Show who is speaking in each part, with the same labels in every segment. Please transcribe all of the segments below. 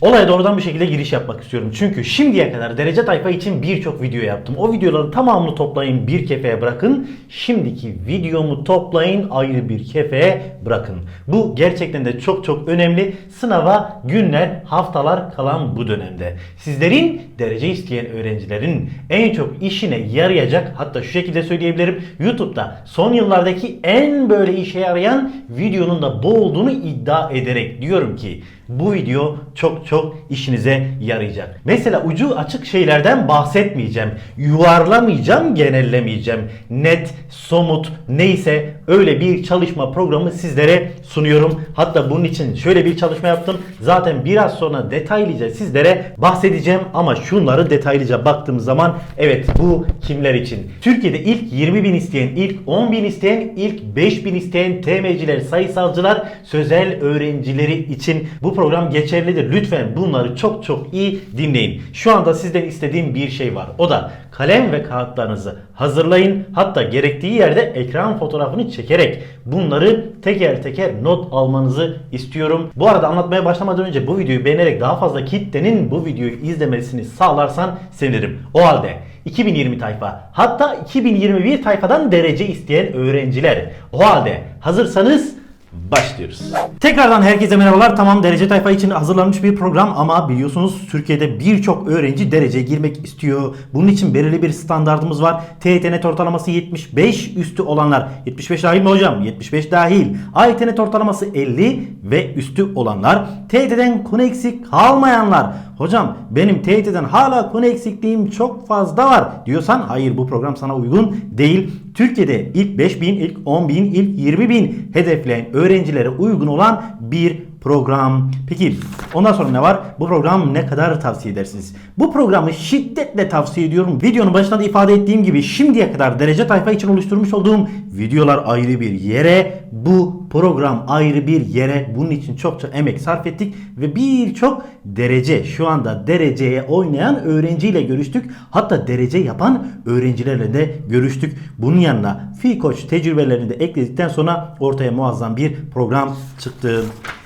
Speaker 1: Olaya doğrudan bir şekilde giriş yapmak istiyorum. Çünkü şimdiye kadar derece tayfa için birçok video yaptım. O videoların tamamını toplayın bir kefeye bırakın. Şimdiki videomu toplayın ayrı bir kefeye bırakın. Bu gerçekten de çok çok önemli. Sınava günler, haftalar kalan bu dönemde. Sizlerin derece isteyen öğrencilerin en çok işine yarayacak hatta şu şekilde söyleyebilirim. YouTube'da son yıllardaki en böyle işe yarayan videonun da bu olduğunu iddia ederek diyorum ki bu video çok çok işinize yarayacak. Mesela ucu açık şeylerden bahsetmeyeceğim. Yuvarlamayacağım, genellemeyeceğim. Net, somut neyse öyle bir çalışma programı sizlere sunuyorum. Hatta bunun için şöyle bir çalışma yaptım. Zaten biraz sonra detaylıca sizlere bahsedeceğim ama şunları detaylıca baktığımız zaman evet bu kimler için? Türkiye'de ilk 20 bin isteyen, ilk 10 bin isteyen, ilk 5 bin isteyen TM'ciler, sayısalcılar, sözel öğrencileri için bu program geçerlidir. Lütfen bunları çok çok iyi dinleyin. Şu anda sizden istediğim bir şey var. O da kalem ve kağıtlarınızı hazırlayın. Hatta gerektiği yerde ekran fotoğrafını çekerek bunları teker teker not almanızı istiyorum. Bu arada anlatmaya başlamadan önce bu videoyu beğenerek daha fazla kitlenin bu videoyu izlemesini sağlarsan sevinirim. O halde 2020 tayfa hatta 2021 tayfadan derece isteyen öğrenciler. O halde hazırsanız başlıyoruz. Tekrardan herkese merhabalar. Tamam derece tayfa için hazırlanmış bir program ama biliyorsunuz Türkiye'de birçok öğrenci dereceye girmek istiyor. Bunun için belirli bir standartımız var. TYT net ortalaması 75 üstü olanlar. 75 dahil mi hocam? 75 dahil. AYT net ortalaması 50 ve üstü olanlar. TYT'den konu eksik kalmayanlar. Hocam benim TYT'den hala konu eksikliğim çok fazla var diyorsan hayır bu program sana uygun değil. Türkiye'de ilk 5000, ilk 10.000, ilk 20.000 hedefleyen öğrencilere uygun olan bir program. Peki ondan sonra ne var? Bu program ne kadar tavsiye edersiniz? Bu programı şiddetle tavsiye ediyorum. Videonun başında da ifade ettiğim gibi şimdiye kadar derece tayfa için oluşturmuş olduğum videolar ayrı bir yere, bu program ayrı bir yere. Bunun için çokça emek sarf ettik ve birçok derece şu anda dereceye oynayan öğrenciyle görüştük. Hatta derece yapan öğrencilerle de görüştük. Bunun yanına Fi Koç tecrübelerini de ekledikten sonra ortaya muazzam bir program çıktı.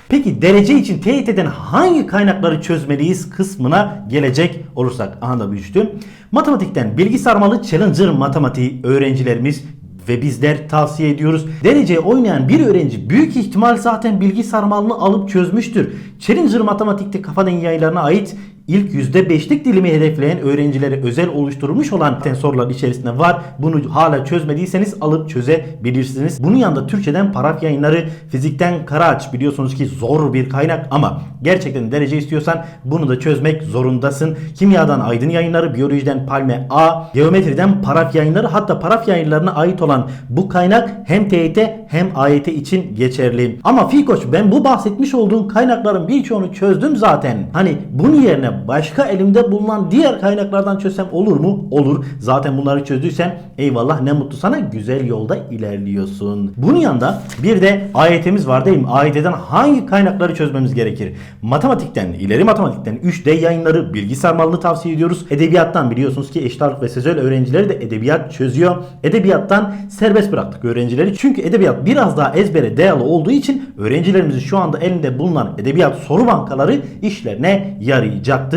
Speaker 1: Peki derece için TYT'den hangi kaynakları çözmeliyiz kısmına gelecek olursak. Aha da büyütüm. Matematikten bilgi sarmalı Challenger matematiği öğrencilerimiz ve bizler tavsiye ediyoruz. Dereceye oynayan bir öğrenci büyük ihtimal zaten bilgi sarmalını alıp çözmüştür. Challenger matematikte kafa dengi yaylarına ait ilk %5'lik dilimi hedefleyen öğrencilere özel oluşturulmuş olan sorular içerisinde var. Bunu hala çözmediyseniz alıp çözebilirsiniz. Bunun yanında Türkçeden paraf yayınları, fizikten Karaağaç biliyorsunuz ki zor bir kaynak ama gerçekten derece istiyorsan bunu da çözmek zorundasın. Kimyadan Aydın yayınları, biyolojiden Palme A, geometriden paraf yayınları hatta paraf yayınlarına ait olan bu kaynak hem TYT hem AYT için geçerli. Ama Fikoç ben bu bahsetmiş olduğum kaynakların birçoğunu çözdüm zaten. Hani bunun yerine başka elimde bulunan diğer kaynaklardan çözsem olur mu? Olur. Zaten bunları çözdüysen eyvallah ne mutlu sana güzel yolda ilerliyorsun. Bunun yanında bir de AYT'miz var değil mi? AYT'den hangi kaynakları çözmemiz gerekir? Matematikten, ileri matematikten 3D yayınları, bilgi sarmalını tavsiye ediyoruz. Edebiyattan biliyorsunuz ki eşit ve sözel öğrencileri de edebiyat çözüyor. Edebiyattan serbest bıraktık öğrencileri. Çünkü edebiyat biraz daha ezbere dayalı olduğu için öğrencilerimizin şu anda elinde bulunan edebiyat soru bankaları işlerine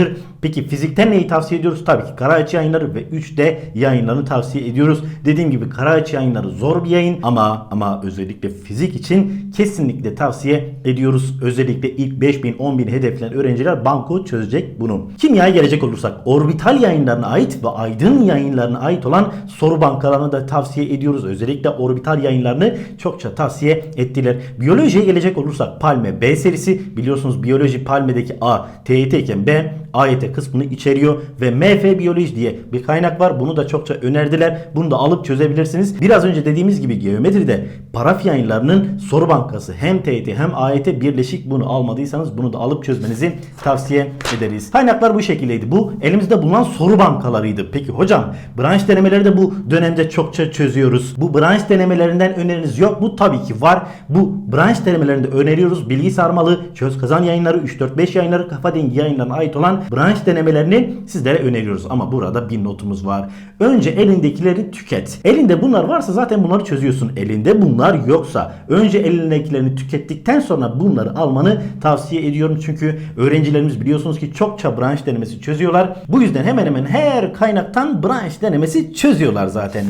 Speaker 1: yarayacaktır. Peki fizikten neyi tavsiye ediyoruz? Tabii ki Karaağaç yayınları ve 3D yayınlarını tavsiye ediyoruz. Dediğim gibi Karaağaç yayınları zor bir yayın ama ama özellikle fizik için kesinlikle tavsiye ediyoruz. Özellikle ilk 5000 10000 hedeflenen öğrenciler banko çözecek bunu. Kimyaya gelecek olursak orbital yayınlarına ait ve aydın yayınlarına ait olan soru bankalarını da tavsiye ediyoruz. Özellikle orbital yayınlarını çokça tavsiye ettiler. Biyolojiye gelecek olursak Palme B serisi biliyorsunuz biyoloji Palme'deki A TYT iken B AYT kısmını içeriyor ve MF Biyoloji diye bir kaynak var. Bunu da çokça önerdiler. Bunu da alıp çözebilirsiniz. Biraz önce dediğimiz gibi geometride paraf yayınlarının soru bankası hem TYT hem AYT birleşik bunu almadıysanız bunu da alıp çözmenizi tavsiye ederiz. Kaynaklar bu şekildeydi. Bu elimizde bulunan soru bankalarıydı. Peki hocam branş denemeleri de bu dönemde çokça çözüyoruz. Bu branş denemelerinden öneriniz yok mu? Tabii ki var. Bu branş denemelerinde öneriyoruz. Bilgi sarmalı, çöz kazan yayınları, 3-4-5 yayınları, kafa dengi yayınlarına ait olan branş denemelerini sizlere öneriyoruz. Ama burada bir notumuz var. Önce elindekileri tüket. Elinde bunlar varsa zaten bunları çözüyorsun. Elinde bunlar yoksa önce elindekilerini tükettikten sonra bunları almanı tavsiye ediyorum. Çünkü öğrencilerimiz biliyorsunuz ki çokça branş denemesi çözüyorlar. Bu yüzden hemen hemen her kaynaktan branş denemesi çözüyorlar zaten.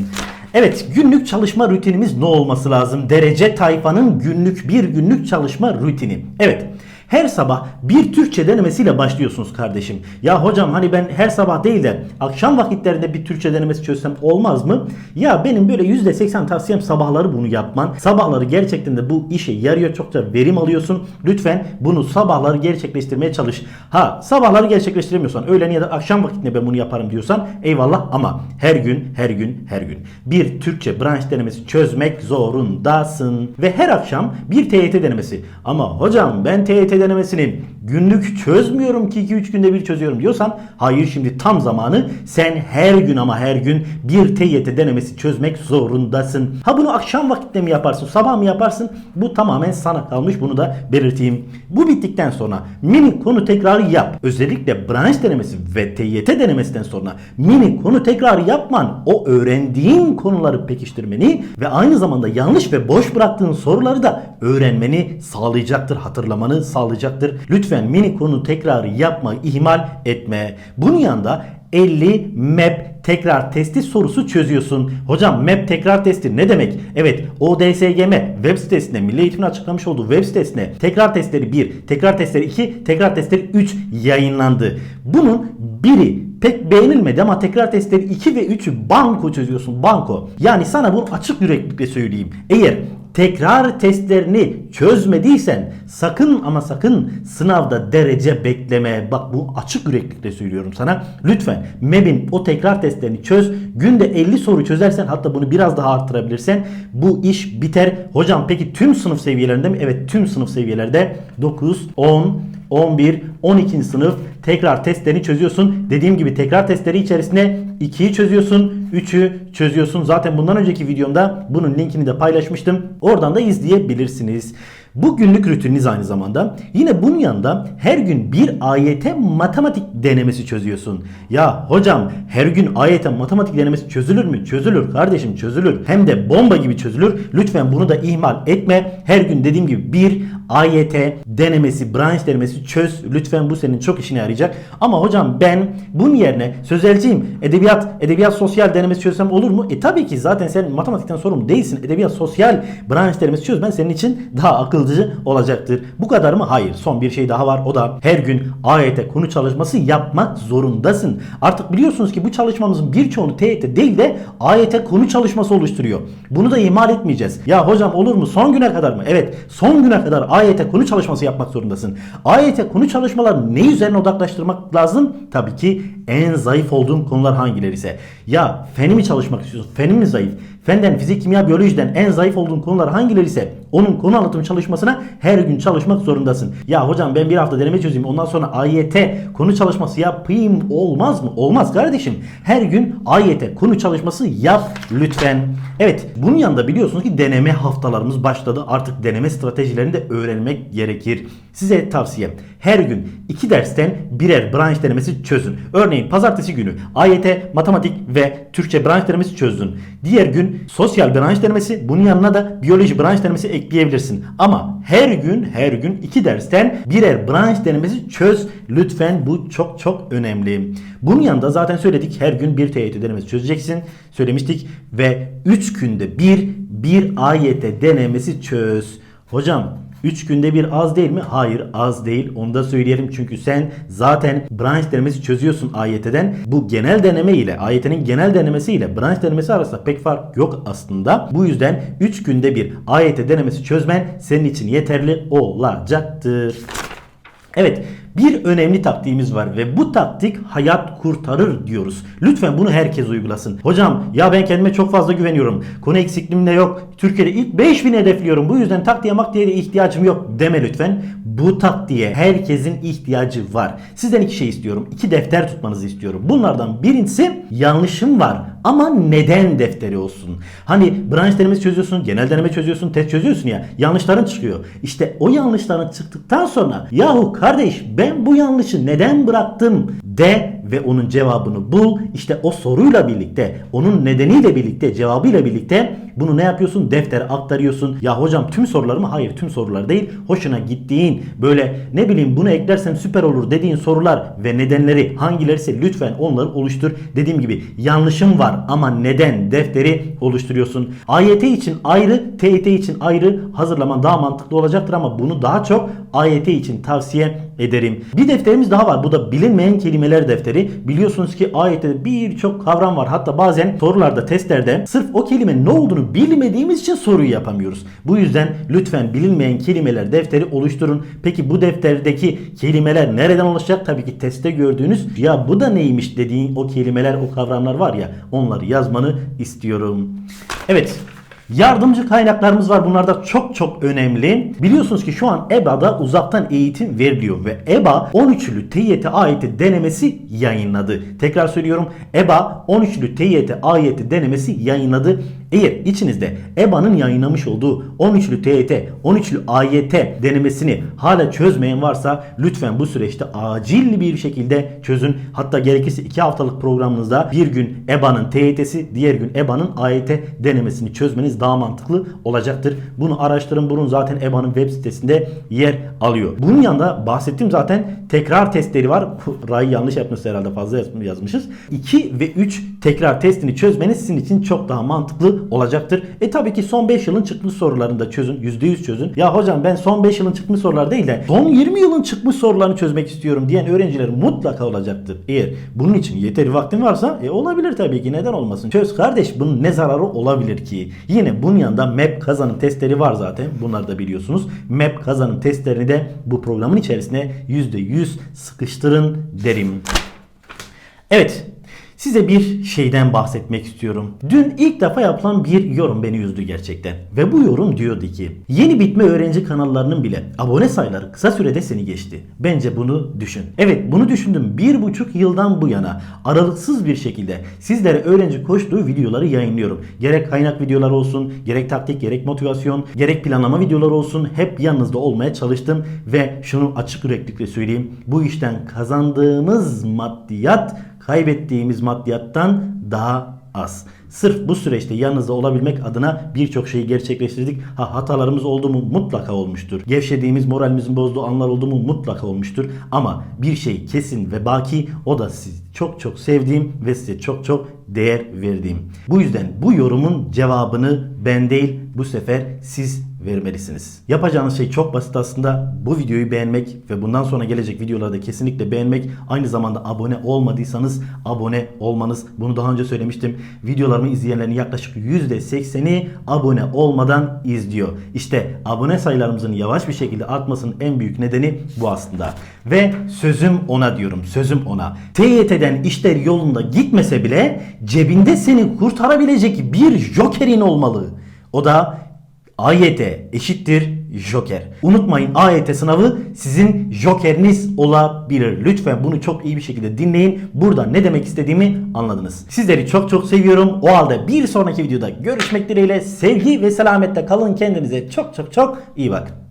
Speaker 1: Evet günlük çalışma rutinimiz ne olması lazım? Derece tayfanın günlük bir günlük çalışma rutini. Evet. Her sabah bir Türkçe denemesiyle başlıyorsunuz kardeşim. Ya hocam hani ben her sabah değil de akşam vakitlerinde bir Türkçe denemesi çözsem olmaz mı? Ya benim böyle %80 tavsiyem sabahları bunu yapman. Sabahları gerçekten de bu işe yarıyor çokça verim alıyorsun. Lütfen bunu sabahları gerçekleştirmeye çalış. Ha sabahları gerçekleştiremiyorsan öğlen ya da akşam vakitinde ben bunu yaparım diyorsan eyvallah ama her gün her gün her gün bir Türkçe branş denemesi çözmek zorundasın. Ve her akşam bir TYT denemesi. Ama hocam ben TYT denemesini günlük çözmüyorum ki 2-3 günde bir çözüyorum diyorsan hayır şimdi tam zamanı sen her gün ama her gün bir TYT denemesi çözmek zorundasın. Ha bunu akşam vakitte mi yaparsın sabah mı yaparsın bu tamamen sana kalmış bunu da belirteyim. Bu bittikten sonra mini konu tekrarı yap. Özellikle branş denemesi ve TYT denemesinden sonra mini konu tekrarı yapman o öğrendiğin konuları pekiştirmeni ve aynı zamanda yanlış ve boş bıraktığın soruları da öğrenmeni sağlayacaktır, hatırlamanı sağlayacaktır. Lütfen mini konu tekrarı yapma, ihmal etme. Bunun yanında 50 map tekrar testi sorusu çözüyorsun. Hocam map tekrar testi ne demek? Evet ODSGM web sitesinde Milli Eğitim'in açıklamış olduğu web sitesine tekrar testleri 1, tekrar testleri 2, tekrar testleri 3 yayınlandı. Bunun biri pek beğenilmedi ama tekrar testleri 2 ve 3'ü banko çözüyorsun banko. Yani sana bunu açık yüreklilikle söyleyeyim. Eğer tekrar testlerini çözmediysen sakın ama sakın sınavda derece bekleme. Bak bu açık yüreklilikle söylüyorum sana. Lütfen MEB'in o tekrar testlerini çöz. Günde 50 soru çözersen hatta bunu biraz daha arttırabilirsen bu iş biter. Hocam peki tüm sınıf seviyelerinde mi? Evet tüm sınıf seviyelerde 9, 10, 11, 12. sınıf tekrar testlerini çözüyorsun. Dediğim gibi tekrar testleri içerisinde 2'yi çözüyorsun, 3'ü çözüyorsun. Zaten bundan önceki videomda bunun linkini de paylaşmıştım. Oradan da izleyebilirsiniz. Bu günlük rutininiz aynı zamanda. Yine bunun yanında her gün bir AYT matematik denemesi çözüyorsun. Ya hocam her gün AYT matematik denemesi çözülür mü? Çözülür kardeşim çözülür. Hem de bomba gibi çözülür. Lütfen bunu da ihmal etme. Her gün dediğim gibi bir AYT denemesi, branş denemesi çöz. Lütfen bu senin çok işine yarayacak. Ama hocam ben bunun yerine sözelciyim. Edebiyat, edebiyat sosyal denemesi çözsem olur mu? E tabii ki zaten sen matematikten sorumlu değilsin. Edebiyat sosyal branş denemesi çöz. Ben senin için daha akılcı olacaktır. Bu kadar mı? Hayır. Son bir şey daha var. O da her gün AYT konu çalışması yapmak zorundasın. Artık biliyorsunuz ki bu çalışmamızın birçoğunu TYT değil de AYT konu çalışması oluşturuyor. Bunu da ihmal etmeyeceğiz. Ya hocam olur mu? Son güne kadar mı? Evet. Son güne kadar AYT konu çalışması yapmak zorundasın. AYT konu çalışmaları ne üzerine odaklaştırmak lazım? Tabii ki en zayıf olduğun konular hangileri ise. Ya feni mi çalışmak istiyorsun? Fenin mi zayıf? Fenden, fizik, kimya, biyolojiden en zayıf olduğun konular hangileri ise onun konu anlatım çalışmasına her gün çalışmak zorundasın. Ya hocam ben bir hafta deneme çözeyim ondan sonra AYT konu çalışması yapayım olmaz mı? Olmaz kardeşim. Her gün AYT konu çalışması yap lütfen. Evet bunun yanında biliyorsunuz ki deneme haftalarımız başladı. Artık deneme stratejilerini de öğrenmek gerekir. Size tavsiyem her gün iki dersten birer branş denemesi çözün. Örneğin pazartesi günü AYT, matematik ve Türkçe branş denemesi çözdün. Diğer gün sosyal branş denemesi bunun yanına da biyoloji branş denemesi ekleyebilirsin. Ama her gün her gün iki dersten birer branş denemesi çöz. Lütfen bu çok çok önemli. Bunun yanında zaten söyledik her gün bir TYT denemesi çözeceksin. Söylemiştik ve 3 günde bir bir AYT denemesi çöz. Hocam 3 günde bir az değil mi? Hayır az değil. Onu da söyleyelim çünkü sen zaten branş denemesi çözüyorsun AYT'den. Bu genel deneme ile AYT'nin genel denemesi ile branş denemesi arasında pek fark yok aslında. Bu yüzden 3 günde bir AYT denemesi çözmen senin için yeterli olacaktır. Evet bir önemli taktiğimiz var ve bu taktik hayat kurtarır diyoruz. Lütfen bunu herkes uygulasın. Hocam ya ben kendime çok fazla güveniyorum. Konu eksikliğim de yok. Türkiye'de ilk 5000 hedefliyorum. Bu yüzden taktiğe maktiğe ihtiyacım yok deme lütfen. Bu taktiğe herkesin ihtiyacı var. Sizden iki şey istiyorum. İki defter tutmanızı istiyorum. Bunlardan birincisi yanlışım var ama neden defteri olsun. Hani branş denemesi çözüyorsun, genel deneme çözüyorsun, test çözüyorsun ya. Yanlışların çıkıyor. İşte o yanlışların çıktıktan sonra yahu kardeş ben bu yanlışı neden bıraktım de ve onun cevabını bul. İşte o soruyla birlikte, onun nedeniyle birlikte, cevabıyla birlikte bunu ne yapıyorsun? Deftere aktarıyorsun. Ya hocam tüm sorular mı? Hayır tüm sorular değil. Hoşuna gittiğin böyle ne bileyim bunu eklersem süper olur dediğin sorular ve nedenleri hangilerse lütfen onları oluştur. Dediğim gibi yanlışım var ama neden defteri oluşturuyorsun. AYT için ayrı, TYT için ayrı hazırlaman daha mantıklı olacaktır ama bunu daha çok AYT için tavsiye ederim. Bir defterimiz daha var. Bu da bilinmeyen kelimeler defteri. Biliyorsunuz ki AYT'de birçok kavram var. Hatta bazen sorularda, testlerde sırf o kelimenin ne olduğunu bilmediğimiz için soruyu yapamıyoruz. Bu yüzden lütfen bilinmeyen kelimeler defteri oluşturun. Peki bu defterdeki kelimeler nereden oluşacak? Tabii ki testte gördüğünüz ya bu da neymiş dediğin o kelimeler, o kavramlar var ya onları yazmanı istiyorum. Evet. Yardımcı kaynaklarımız var. Bunlar da çok çok önemli. Biliyorsunuz ki şu an EBA'da uzaktan eğitim veriliyor ve EBA 13'lü TYT AYT denemesi yayınladı. Tekrar söylüyorum. EBA 13'lü TYT AYT denemesi yayınladı. Eğer içinizde EBA'nın yayınlamış olduğu 13'lü TYT, 13'lü AYT denemesini hala çözmeyen varsa lütfen bu süreçte acil bir şekilde çözün. Hatta gerekirse 2 haftalık programınızda bir gün EBA'nın TYT'si, diğer gün EBA'nın AYT denemesini çözmeniz daha mantıklı olacaktır. Bunu araştırın. Bunun zaten EBA'nın web sitesinde yer alıyor. Bunun yanında bahsettiğim zaten tekrar testleri var. Ra'yı yanlış yapmışız herhalde fazla yaz- yazmışız. 2 ve 3 tekrar testini çözmeniz sizin için çok daha mantıklı olacaktır. E tabii ki son 5 yılın çıkmış sorularını da çözün. %100 çözün. Ya hocam ben son 5 yılın çıkmış sorular değil de son 20 yılın çıkmış sorularını çözmek istiyorum diyen öğrenciler mutlaka olacaktır. Eğer bunun için yeteri vaktin varsa e olabilir tabii ki neden olmasın. Çöz kardeş bunun ne zararı olabilir ki? Yine bunun yanında map kazanım testleri var zaten. Bunları da biliyorsunuz. Map kazanım testlerini de bu programın içerisine %100 sıkıştırın derim. Evet. Size bir şeyden bahsetmek istiyorum. Dün ilk defa yapılan bir yorum beni üzdü gerçekten. Ve bu yorum diyordu ki yeni bitme öğrenci kanallarının bile abone sayıları kısa sürede seni geçti. Bence bunu düşün. Evet bunu düşündüm. Bir buçuk yıldan bu yana aralıksız bir şekilde sizlere öğrenci koştuğu videoları yayınlıyorum. Gerek kaynak videolar olsun, gerek taktik, gerek motivasyon, gerek planlama videoları olsun hep yanınızda olmaya çalıştım ve şunu açık yüreklikle söyleyeyim. Bu işten kazandığımız maddiyat kaybettiğimiz maddiyattan daha az. Sırf bu süreçte yanınızda olabilmek adına birçok şeyi gerçekleştirdik. Ha hatalarımız oldu mu mutlaka olmuştur. Gevşediğimiz, moralimizin bozduğu anlar oldu mu mutlaka olmuştur. Ama bir şey kesin ve baki o da sizi çok çok sevdiğim ve size çok çok değer verdiğim. Bu yüzden bu yorumun cevabını ben değil bu sefer siz vermelisiniz. Yapacağınız şey çok basit aslında. Bu videoyu beğenmek ve bundan sonra gelecek videolarda kesinlikle beğenmek. Aynı zamanda abone olmadıysanız abone olmanız. Bunu daha önce söylemiştim. Videolarımı izleyenlerin yaklaşık %80'i abone olmadan izliyor. İşte abone sayılarımızın yavaş bir şekilde artmasının en büyük nedeni bu aslında. Ve sözüm ona diyorum. Sözüm ona. TYT'den işler yolunda gitmese bile cebinde seni kurtarabilecek bir jokerin olmalı. O da AYT eşittir Joker. Unutmayın AYT sınavı sizin jokeriniz olabilir. Lütfen bunu çok iyi bir şekilde dinleyin. Burada ne demek istediğimi anladınız. Sizleri çok çok seviyorum. O halde bir sonraki videoda görüşmek dileğiyle sevgi ve selametle kalın. Kendinize çok çok çok iyi bakın.